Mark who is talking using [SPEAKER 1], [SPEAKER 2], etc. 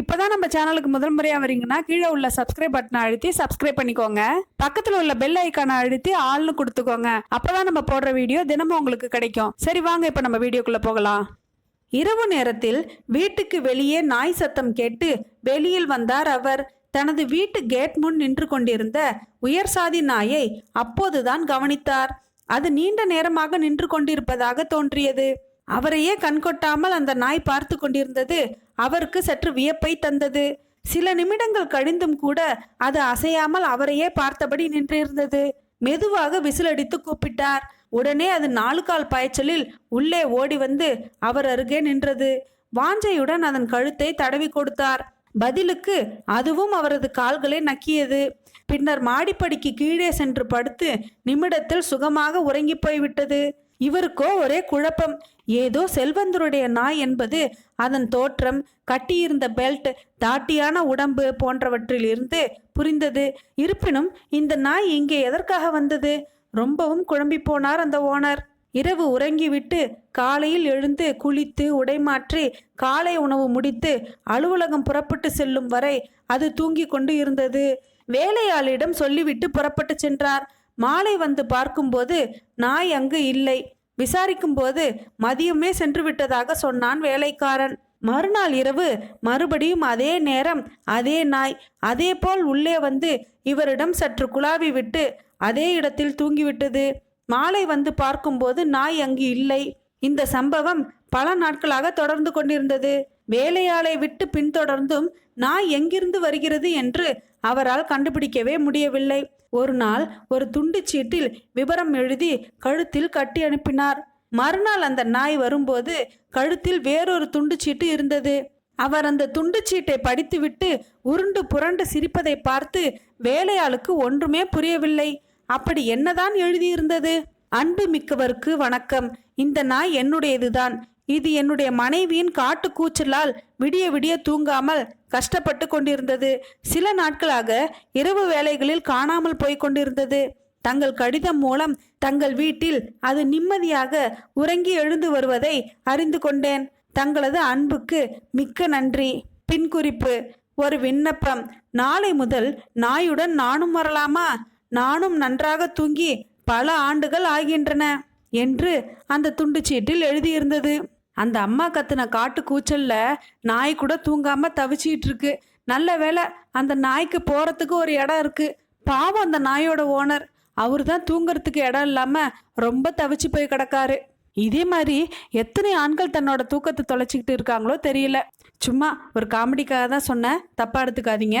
[SPEAKER 1] இப்போதான் நம்ம சேனலுக்கு முதல் முறையாக வரீங்கன்னா கீழே உள்ள சப்ஸ்கிரைப் பட்டனை அழுத்தி சப்ஸ்கிரைப் பண்ணிக்கோங்க. பக்கத்தில் உள்ள பெல் ஐக்கானை அழுத்தி ஆள்னு கொடுத்துக்கோங்க. அப்போதான் நம்ம போடுற வீடியோ தினமும் உங்களுக்கு கிடைக்கும். சரி வாங்க இப்போ நம்ம வீடியோக்குள்ளே போகலாம். இரவு நேரத்தில் வீட்டுக்கு வெளியே நாய் சத்தம் கேட்டு வெளியில் வந்தார் அவர். தனது வீட்டு கேட் முன் நின்று கொண்டிருந்த உயர் சாதி நாயை அப்போதுதான் கவனித்தார். அது நீண்ட நேரமாக நின்று கொண்டிருப்பதாக தோன்றியது. அவரையே கண்கொட்டாமல் அந்த நாய் பார்த்து கொண்டிருந்தது. அவருக்கு சற்று வியப்பை தந்தது. சில நிமிடங்கள் கழிந்தும் கூட அது அசையாமல் அவரையே பார்த்தபடி நின்றிருந்தது. மெதுவாக விசிலடித்து கூப்பிட்டார். உடனே அது நாலு கால் பாய்ச்சலில் உள்ளே ஓடி வந்து அவர் அருகே நின்றது. வாஞ்சையுடன் அதன் கழுத்தை தடவி கொடுத்தார். பதிலுக்கு அதுவும் அவரது கால்களை நக்கியது. பின்னர் மாடிப்படிக்கு கீழே சென்று படுத்து நிமிடத்தில் சுகமாக உறங்கி போய்விட்டது. இவருக்கோ ஒரே குழப்பம். ஏதோ செல்வந்தருடைய நாய் என்பது அதன் தோற்றம் கட்டியிருந்த பெல்ட் தாட்டியான உடம்பு போன்றவற்றில் இருந்து புரிந்தது. இருப்பினும் இந்த நாய் இங்கே எதற்காக வந்தது? ரொம்பவும் குழம்பி போனார் அந்த ஓனர். இரவு உறங்கிவிட்டு காலையில் எழுந்து குளித்து உடைமாற்றி காலை உணவு முடித்து அலுவலகம் புறப்பட்டு செல்லும் வரை அது தூங்கிக் கொண்டு இருந்தது. வேலையாளிடம் சொல்லிவிட்டு புறப்பட்டு சென்றார். மாலை வந்து பார்க்கும்போது நாய் அங்கு இல்லை. விசாரிக்கும்போது மதியமே சென்று விட்டதாக சொன்னான் வேலைக்காரன். மறுநாள் இரவு மறுபடியும் அதே நேரம் அதே நாய் அதே போல் உள்ளே வந்து இவரிடம் சற்று குழாவி விட்டு அதே இடத்தில் தூங்கிவிட்டது. மாலை வந்து பார்க்கும்போது நாய் அங்கு இல்லை. இந்த சம்பவம் பல நாட்களாக தொடர்ந்து கொண்டிருந்தது. வேலையாளை விட்டு பின்தொடர்ந்தும் நாய் எங்கிருந்து வருகிறது என்று அவரால் கண்டுபிடிக்கவே முடியவில்லை. ஒரு நாள் ஒரு துண்டு சீட்டில் விவரம் எழுதி கழுத்தில் கட்டி அனுப்பினார். மறுநாள் அந்த நாய் வரும்போது கழுத்தில் வேறொரு துண்டு சீட்டு இருந்தது. அவர் அந்த துண்டு சீட்டை படித்துவிட்டு உருண்டு புரண்டு சிரிப்பதை பார்த்து வேலையாளுக்கு ஒன்றுமே புரியவில்லை. அப்படி என்னதான் எழுதியிருந்தது? அன்பு மிக்கவருக்கு வணக்கம். இந்த நாய் என்னுடையதுதான். இது என்னுடைய மனைவியின் காட்டு கூச்சலால் விடிய விடிய தூங்காமல் கஷ்டப்பட்டு கொண்டிருந்தது. சில நாட்களாக இரவு வேலைகளில் காணாமல் போய் கொண்டிருந்தது. தங்கள் கடிதம் மூலம் தங்கள் வீட்டில் அது நிம்மதியாக உறங்கி எழுந்து வருவதை அறிந்து கொண்டேன். தங்களது அன்புக்கு மிக்க நன்றி. பின்குறிப்பு ஒரு விண்ணப்பம். நாளை முதல் நாயுடன் நானும் வரலாமா? நானும் நன்றாக தூங்கி பல ஆண்டுகள் ஆகின்றன. என்று அந்த துண்டு சீட்டில் எழுதியிருந்தது. அந்த அம்மா கத்துன காட்டு கூச்சல்ல நாய் கூட தூங்காம தவிச்சிட்டு இருக்கு. நல்ல வேலை அந்த நாய்க்கு போறதுக்கு ஒரு இடம் இருக்கு. பாவம் அந்த நாயோட ஓனர். அவர் தான் தூங்குறதுக்கு இடம் இல்லாம ரொம்ப தவிச்சு போய் கிடக்காரு. இதே மாதிரி எத்தனை ஆண்கள் தன்னோட தூக்கத்தை தொலைச்சிக்கிட்டு இருக்காங்களோ தெரியல. சும்மா ஒரு காமெடிக்காக தான் சொன்னேன். தப்பா எடுத்துக்காதீங்க.